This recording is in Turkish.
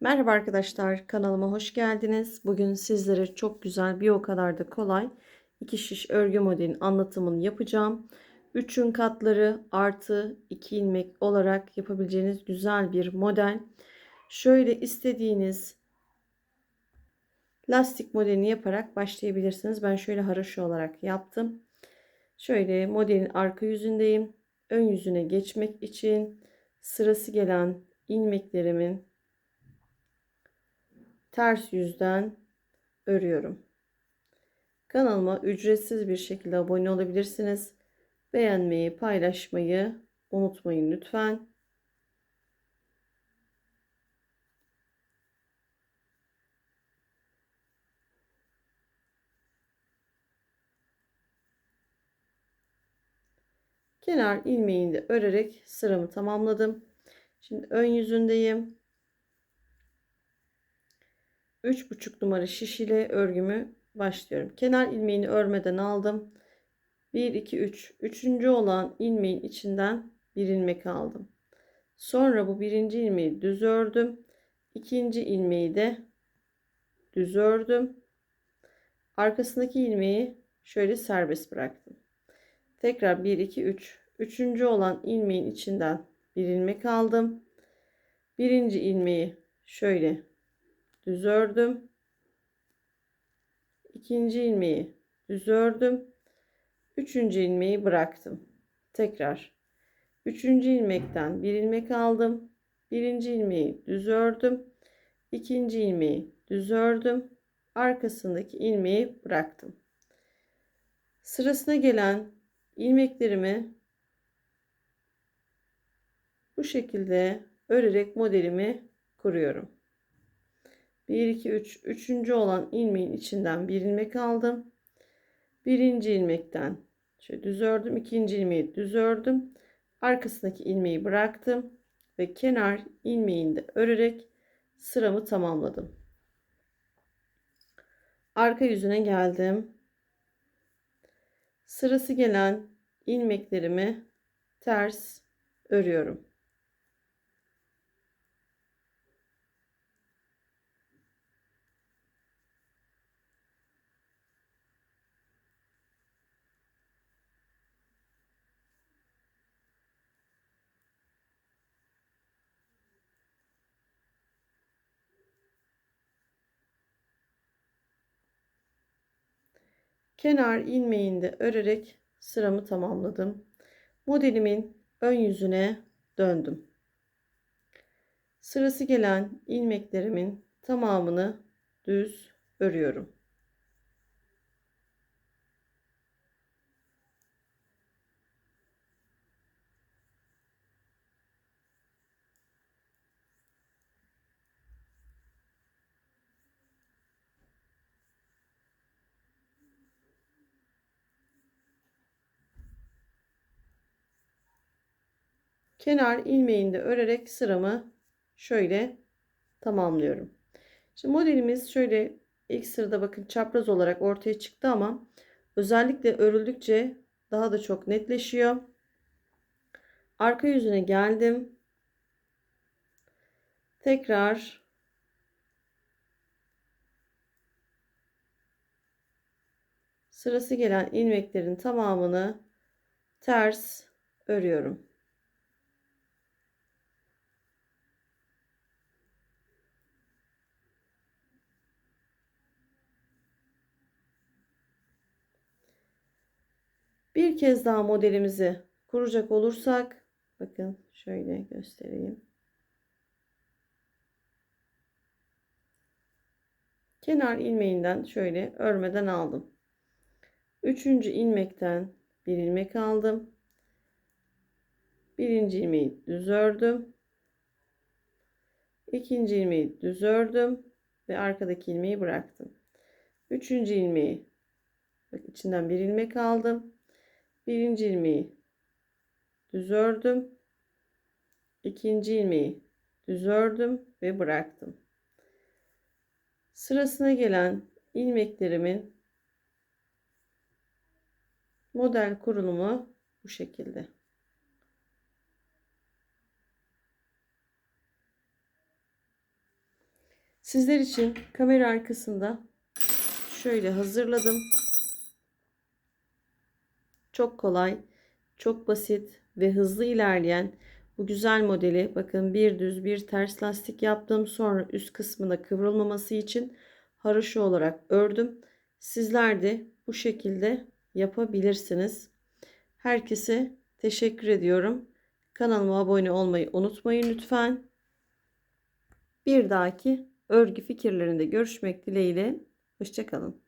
Merhaba arkadaşlar, kanalıma hoş geldiniz. Bugün sizlere çok güzel bir o kadar da kolay iki şiş örgü modelin anlatımını yapacağım. Üçün katları artı iki ilmek olarak yapabileceğiniz güzel bir model. Şöyle istediğiniz lastik modelini yaparak başlayabilirsiniz. Ben şöyle haroşa olarak yaptım. Şöyle modelin arka yüzündeyim. Ön yüzüne geçmek için sırası gelen ilmeklerimin ters yüzden örüyorum. Kanalıma ücretsiz bir şekilde abone olabilirsiniz. Beğenmeyi, paylaşmayı unutmayın lütfen. Kenar ilmeğini de örerek sıramı tamamladım. Şimdi ön yüzündeyim. 3,5 numara şiş ile örgümü başlıyorum. Kenar ilmeğini örmeden aldım. 1 2 3 üçüncü olan ilmeğin içinden bir ilmek aldım. Sonra bu birinci ilmeği düz ördüm. İkinci ilmeği de düz ördüm. Arkasındaki ilmeği şöyle serbest bıraktım. Tekrar 1 2 3 üçüncü olan ilmeğin içinden bir ilmek aldım. Birinci ilmeği şöyle düz ördüm. İkinci ilmeği düz ördüm. Üçüncü ilmeği bıraktım. Tekrar üçüncü ilmekten bir ilmek aldım. Birinci ilmeği düz ördüm. İkinci ilmeği düz ördüm. Arkasındaki ilmeği bıraktım. Sırasına gelen ilmeklerimi bu şekilde örerek modelimi kuruyorum. 1 2 3 üçüncü olan ilmeğin içinden bir ilmek aldım. Birinci ilmekten şöyle düz ördüm. ikinci ilmeği düz ördüm. Arkasındaki ilmeği bıraktım ve kenar ilmeğini de örerek sıramı tamamladım. Arka yüzüne geldim. Sırası gelen ilmeklerimi ters örüyorum. Kenar ilmeğinde örerek sıramı tamamladım. Modelimin ön yüzüne döndüm. Sırası gelen ilmeklerimin tamamını düz örüyorum. Kenar ilmeğinde örerek sıramı şöyle tamamlıyorum. Şimdi modelimiz şöyle ilk sırada bakın çapraz olarak ortaya çıktı ama özellikle örüldükçe daha da çok netleşiyor. Arka yüzüne geldim. Tekrar sırası gelen ilmeklerin tamamını ters örüyorum. Bir kez daha modelimizi kuracak olursak bakın şöyle göstereyim. Kenar ilmeğinden şöyle örmeden aldım. Üçüncü ilmekten bir ilmek aldım. Birinci ilmeği düz ördüm. İkinci ilmeği düz ördüm ve arkadaki ilmeği bıraktım. Üçüncü ilmeği bak içinden bir ilmek aldım birinci ilmeği düz ördüm. İkinci ilmeği düz ördüm ve bıraktım. Sırasına gelen ilmeklerimin model kurulumu bu şekilde. Sizler için kamera arkasında şöyle hazırladım. Çok kolay, çok basit ve hızlı ilerleyen bu güzel modeli bakın bir düz bir ters lastik yaptım. Sonra üst kısmında kıvrılmaması için haroşa olarak ördüm. Sizler de bu şekilde yapabilirsiniz. Herkese teşekkür ediyorum. Kanalıma abone olmayı unutmayın lütfen. Bir dahaki örgü fikirlerinde görüşmek dileğiyle. Hoşçakalın.